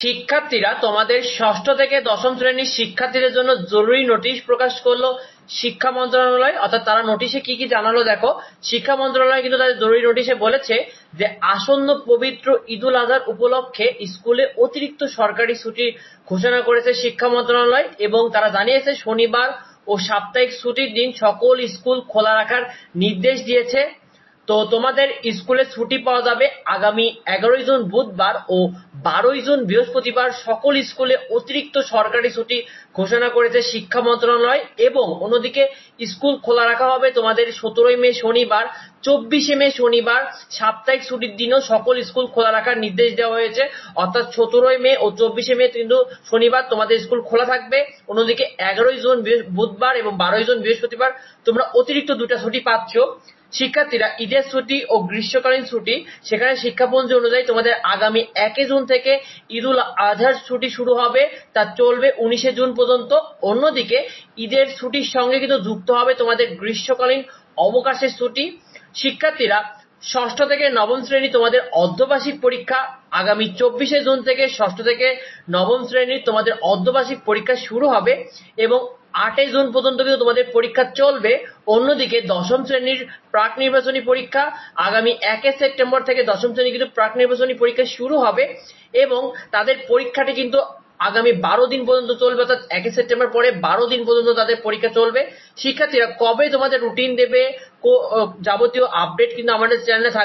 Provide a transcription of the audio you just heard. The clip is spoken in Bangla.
শিক্ষার্থীরা তোমাদের ষষ্ঠ থেকে দশম শ্রেণির শিক্ষার্থীদের জন্য জরুরি নোটিশ প্রকাশ করল শিক্ষা মন্ত্রণালয়। অর্থাৎ তারা নোটিশে কি কি জানালো দেখো। শিক্ষা মন্ত্রণালয় কিন্তু তাদের জরুরি নোটিশে বলেছে যে, আসন্ন পবিত্র ঈদুল আজহার উপলক্ষে স্কুলে অতিরিক্ত সরকারি ছুটি ঘোষণা করেছে শিক্ষা মন্ত্রণালয় এবং তারা জানিয়েছে শনিবার ও সাপ্তাহিক ছুটির দিন সকল স্কুল খোলা রাখার নির্দেশ দিয়েছে। তো তোমাদের স্কুলে ছুটি পাওয়া যাবে আগামী এগারোই জুন বুধবার ও বারোই জুন বৃহস্পতিবার সকল স্কুলে অতিরিক্ত সরকারি ছুটি ঘোষণা করেছে শিক্ষা মন্ত্রণালয় এবং অন্যদিকে স্কুল খোলা রাখা হবে তোমাদের সতেরোই মে শনিবার, চব্বিশে মে শনিবার, সাপ্তাহিক ছুটির দিনও সকল স্কুল খোলা রাখার নির্দেশ দেওয়া হয়েছে। অর্থাৎ সতেরোই মে ও চব্বিশে মে কিন্তু শনিবার তোমাদের স্কুল খোলা থাকবে। অন্যদিকে এগারোই জুন বুধবার এবং বারোই জুন বৃহস্পতিবার তোমরা অতিরিক্ত দুটা ছুটি পাচ্ছ। শিক্ষার্থীরা ঈদের ছুটি ও গ্রীষ্মকালীন ছুটি, সেখানে শিক্ষাপঞ্জি অনুযায়ী তোমাদের আগামী একই জুন থেকে ঈদুল আজহার ছুটি শুরু হবে। তা চলবে উনিশে জুন পর্যন্ত। অন্যদিকে ঈদের ছুটির সঙ্গে কিন্তু যুক্ত হবে তোমাদের গ্রীষ্মকালীন অবকাশের ছুটি। শিক্ষার্থীরা ষষ্ঠ থেকে নবম শ্রেণি তোমাদের অর্ধবার্ষিক পরীক্ষা আগামী চব্বিশে জুন থেকে ষষ্ঠ থেকে নবম শ্রেণির তোমাদের অর্ধবার্ষিক পরীক্ষা শুরু হবে এবং আটই জুন পর্যন্ত কিন্তু তোমাদের পরীক্ষা চলবে। অন্যদিকে দশম শ্রেণির প্রাক নির্বাচনী পরীক্ষা আগামী একে সেপ্টেম্বর থেকে দশম শ্রেণি কিন্তু প্রাক নির্বাচনী পরীক্ষা শুরু হবে এবং তাদের পরীক্ষাটি কিন্তু আগামী বারো দিন পর্যন্ত চলবে, অর্থাৎ একই সেপ্টেম্বর পরে বারো দিন পর্যন্ত তাদের পরীক্ষা চলবে। শিক্ষার্থীরা কবে তোমাদের রুটিন দেবে যাবতীয় আপডেট কিন্তু আমাদের চ্যানেলে